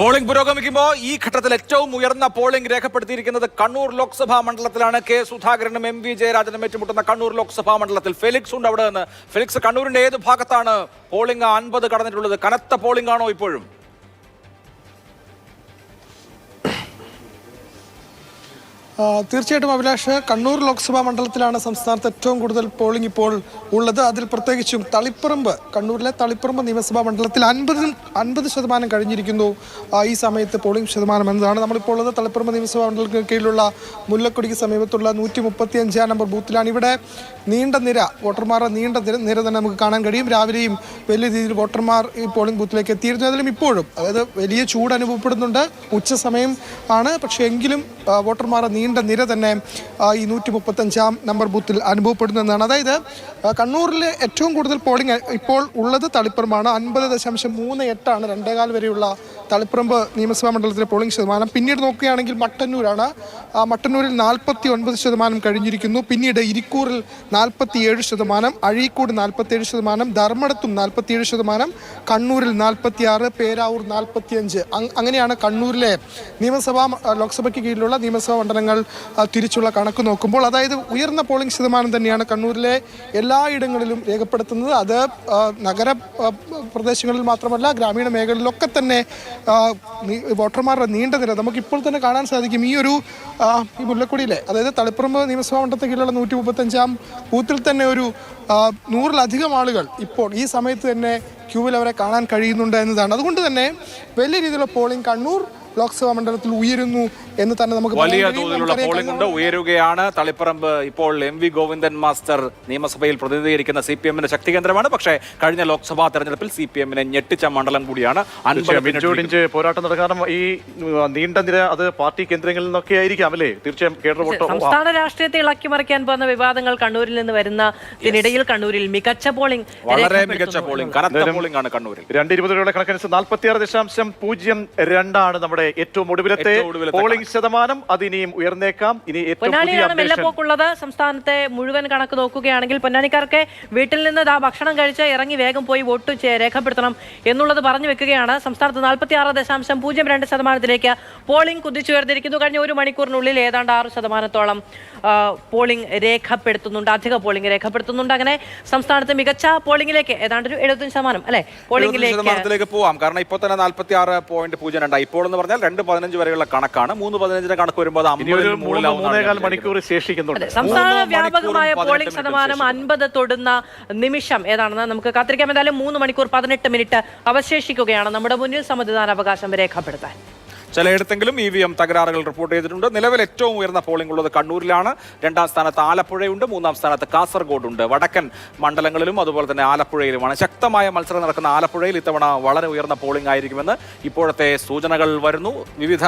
Polling പുരോഗമിക്കുമ്പോൾ ഈ ഘട്ടത്തിൽ ഏറ്റവും ഉയർന്ന പോളിംഗ് രേഖപ്പെടുത്തിയിരിക്കുന്നത് കണ്ണൂർ ലോക്സഭാ മണ്ഡലത്തിലാണ് കെ സുധാകരനും എം വി ജയരാജനും ഏറ്റുമുട്ടുന്ന കണ്ണൂർ ലോക്സഭാ മണ്ഡലത്തിൽ. ഫെലിക്സ് ഉണ്ട് അവിടെ നിന്ന്. ഫെലിക്സ് കണ്ണൂരിന്റെ ഏത് ഭാഗത്താണ് പോളിംഗ് അൻപത് കടന്നിട്ടുള്ളത്? കനത്ത പോളിംഗ് ആണോ ഇപ്പോഴും? തീർച്ചയായിട്ടും അഭിലാഷ് കണ്ണൂർ ലോക്സഭാ മണ്ഡലത്തിലാണ് സംസ്ഥാനത്ത് ഏറ്റവും കൂടുതൽ പോളിംഗ് ഇപ്പോൾ ഉള്ളത്. അതിൽ പ്രത്യേകിച്ചും തളിപ്പറമ്പ് കണ്ണൂരിലെ തളിപ്പറമ്പ് നിയമസഭാ മണ്ഡലത്തിൽ അൻപതും അൻപത് ശതമാനം കഴിഞ്ഞിരിക്കുന്നു. ഈ സമയത്ത് പോളിംഗ് ശതമാനം എന്നതാണ് നമ്മളിപ്പോൾ ഉള്ളത്. തളിപ്പറമ്പ് നിയമസഭാ മണ്ഡലത്തിന് കീഴിലുള്ള മുല്ലക്കൊടിക്ക് സമീപത്തുള്ള നൂറ്റി മുപ്പത്തി അഞ്ചാം നമ്പർ ബൂത്തിലാണ്. ഇവിടെ നീണ്ട നിര വോട്ടർമാരുടെ നീണ്ട നിര തന്നെ നമുക്ക് കാണാൻ കഴിയും. രാവിലെയും വലിയ രീതിയിൽ വോട്ടർമാർ ഈ പോളിംഗ് ബൂത്തിലേക്ക് എത്തിയിരുന്നു. അതിലും ഇപ്പോഴും അതായത് വലിയ ചൂട് അനുഭവപ്പെടുന്നുണ്ട്. ഉച്ച സമയം ആണ്. പക്ഷേ എങ്കിലും വോട്ടർമാരുടെ നീണ്ട നിര തന്നെ ഈ നൂറ്റി മുപ്പത്തഞ്ചാം നമ്പർ ബൂത്തിൽ അനുഭവപ്പെടുന്നതാണ് അതായത് കണ്ണൂരിലെ ഏറ്റവും കൂടുതൽ പോളിംഗ് ഇപ്പോൾ ഉള്ളത് തളിപ്പറമ്പാണ്. അൻപത് ദശാംശം മൂന്ന് എട്ടാണ് രണ്ടേകാൽ വരെയുള്ള തളിപ്പറമ്പ് നിയമസഭാ മണ്ഡലത്തിലെ പോളിംഗ് ശതമാനം. പിന്നീട് നോക്കുകയാണെങ്കിൽ മട്ടന്നൂരാണ്. മട്ടന്നൂരിൽ നാൽപ്പത്തി ഒൻപത് ശതമാനം കഴിഞ്ഞിരിക്കുന്നു. പിന്നീട് ഇരിക്കൂറിൽ നാൽപ്പത്തിയേഴ് ശതമാനം അഴീക്കോട് നാൽപ്പത്തിയേഴ് ശതമാനം ധർമ്മടത്തും നാൽപ്പത്തിയേഴ് ശതമാനം കണ്ണൂരിൽ നാൽപ്പത്തിയാറ് പേരാവൂർ നാൽപ്പത്തിയഞ്ച്. അങ്- അങ്ങനെയാണ് കണ്ണൂരിലെ നിയമസഭാ ലോക്സഭയ്ക്ക് കീഴിലുള്ള നിയമസഭാ മണ്ഡലങ്ങൾ തിരിച്ചുള്ള കണക്ക് നോക്കുമ്പോൾ അതായത് ഉയർന്ന പോളിംഗ് ശതമാനം തന്നെയാണ് കണ്ണൂരിലെ എല്ലായിടങ്ങളിലും രേഖപ്പെടുത്തുന്നത്. അത് നഗര പ്രദേശങ്ങളിൽ മാത്രമല്ല ഗ്രാമീണ മേഖലയിലൊക്കെ തന്നെ വോട്ടർമാരുടെ നീണ്ട നമുക്ക് ഇപ്പോൾ തന്നെ കാണാൻ സാധിക്കും. ഈ ഒരു ഈ മുല്ലക്കുടിയിലെ അതായത് തളിപ്പറമ്പ് നിയമസഭാ മണ്ഡലത്തിൽ കീഴിലുള്ള നൂറ്റി മുപ്പത്തഞ്ചാം ബൂത്തിൽ തന്നെ ഒരു നൂറിലധികം ആളുകൾ ഇപ്പോൾ ഈ സമയത്ത് തന്നെ ക്യൂവിൽ അവരെ കാണാൻ കഴിയുന്നുണ്ട് എന്നതാണ്. അതുകൊണ്ട് തന്നെ വലിയ രീതിയിലുള്ള പോളിംഗ് കണ്ണൂർ ലോക്സഭാ മണ്ഡലത്തിൽ ഉയരുന്നു എന്ന് തന്നെ നമുക്ക് വലിയ. തോതിലുള്ള പോളിംഗ് ഉണ്ട്. ഉയരുകയാണ്. തളിപ്പറമ്പ് ഇപ്പോൾ എം വി ഗോവിന്ദൻ മാസ്റ്റർ നിയമസഭയിൽ പ്രതിനിധീകരിക്കുന്ന സി പി എമ്മിന്റെ ശക്തി കേന്ദ്രമാണ്. പക്ഷേ കഴിഞ്ഞ ലോക്സഭാ തെരഞ്ഞെടുപ്പിൽ സി പി എമ്മിനെ ഞെട്ടിച്ച മണ്ഡലം കൂടിയാണ്. പോരാട്ടം നടക്കാനും ഈ നീണ്ട നിര അത് പാർട്ടി കേന്ദ്രങ്ങളിൽ നിന്നൊക്കെ ആയിരിക്കാം അല്ലേ? തീർച്ചയായും സംസ്ഥാന രാഷ്ട്രീയത്തെ ഇളക്കിമറിക്കാൻ പോകുന്ന വിവാദങ്ങൾ കണ്ണൂരിൽ നിന്ന് വരുന്നതിനിടയിൽ കണ്ണൂരിൽ മികച്ച പോളിംഗ് വളരെ മികച്ച പോളിംഗ് കനത്ത പോളിംഗ് ആണ് കണ്ണൂരിൽ. രണ്ട് ഇരുപതുകളുടെ കണക്കനുസരിച്ച് നാൽപ്പത്തിയാറ് ദശാംശം പൂജ്യം രണ്ടാണ് നമ്മുടെ ഏറ്റവും ഒടുവിലത്തെ ഏറ്റവും ഒടുവിലത്തെ പോളിംഗ് ശതമാനം അത് ഇനിയും ഉയർന്നേക്കാം. ഇനി ഏറ്റവും പുതിയ പൊന്നാനിയാണ് മെല്ലപ്പോക്കുള്ളത് സംസ്ഥാനത്തെ മുഴുവൻ കണക്ക് നോക്കുകയാണെങ്കിൽ പൊന്നാനിക്കാർക്ക് വീട്ടിൽ നിന്ന് ആ ഭക്ഷണം കഴിച്ച് ഇറങ്ങി വേഗം പോയി വോട്ട് രേഖപ്പെടുത്തണം എന്നുള്ളത് പറഞ്ഞു വെക്കുകയാണ്. സംസ്ഥാനത്ത് നാൽപ്പത്തി ആറ് ദശാംശം പൂജ്യം രണ്ട് ശതമാനത്തിലേക്ക് പോളിംഗ് കുതിച്ചുയർന്നിരിക്കുന്നു. കഴിഞ്ഞ ഒരു മണിക്കൂറിനുള്ളിൽ ഏതാണ്ട് ആറ് ശതമാനത്തോളം പോളിംഗ് രേഖപ്പെടുത്തുന്നുണ്ട്. അധിക പോളിംഗ് രേഖപ്പെടുത്തുന്നുണ്ട്. അങ്ങനെ സംസ്ഥാനത്ത് മികച്ച പോളിംഗിലേക്ക് ഏതാണ്ട് ഒരു എഴുപത്തഞ്ച് ശതമാനം അല്ലെ? പോളിംഗിലേക്ക് പോവാം. കാരണം ഇപ്പോൾ തന്നെ നാൽപ്പത്തി ആറ് പോയിന്റ് പൂജ്യം രണ്ടായി. ഇപ്പോൾ എന്ന് പറഞ്ഞാൽ രണ്ട് പതിനഞ്ച് വരെയുള്ള കണക്കാണ്. മൂന്ന് പതിനഞ്ചിന്റെ കണക്ക് വരുമ്പോൾ അത് ഇനി ഒരു അമ്പതിന് മൂന്നേകാൽ മണിക്കൂർ ശേഷിക്കുന്നുണ്ട്. സംസ്ഥാന വ്യാപകമായ പോളിംഗ് ശതമാനം അൻപത് തൊടുന്ന നിമിഷം ഏതാണെന്ന് നമുക്ക് കാത്തിരിക്കാം. എന്തായാലും മൂന്ന് മണിക്കൂർ പതിനെട്ട് മിനിറ്റ് അവശേഷിക്കുകയാണ്. നമ്മുടെ മുന്നിൽ സമ്മതിദാന അവകാശം രേഖപ്പെടുത്താൻ. ചിലയിടത്തെങ്കിലും ഇ വി എം തകരാറുകൾ റിപ്പോർട്ട് ചെയ്തിട്ടുണ്ട്. നിലവിൽ ഏറ്റവും ഉയർന്ന പോളിംഗ് ഉള്ളത് കണ്ണൂരിലാണ്. രണ്ടാം സ്ഥാനത്ത് ആലപ്പുഴയുണ്ട്. മൂന്നാം സ്ഥാനത്ത് കാസർഗോഡുണ്ട്. വടക്കൻ മണ്ഡലങ്ങളിലും അതുപോലെ തന്നെ ആലപ്പുഴയിലുമാണ്. ശക്തമായ മത്സരം നടക്കുന്ന ആലപ്പുഴയിൽ ഇത്തവണ വളരെ ഉയർന്ന പോളിംഗ് ആയിരിക്കുമെന്ന് ഇപ്പോഴത്തെ സൂചനകൾ വരുന്നു. വിവിധ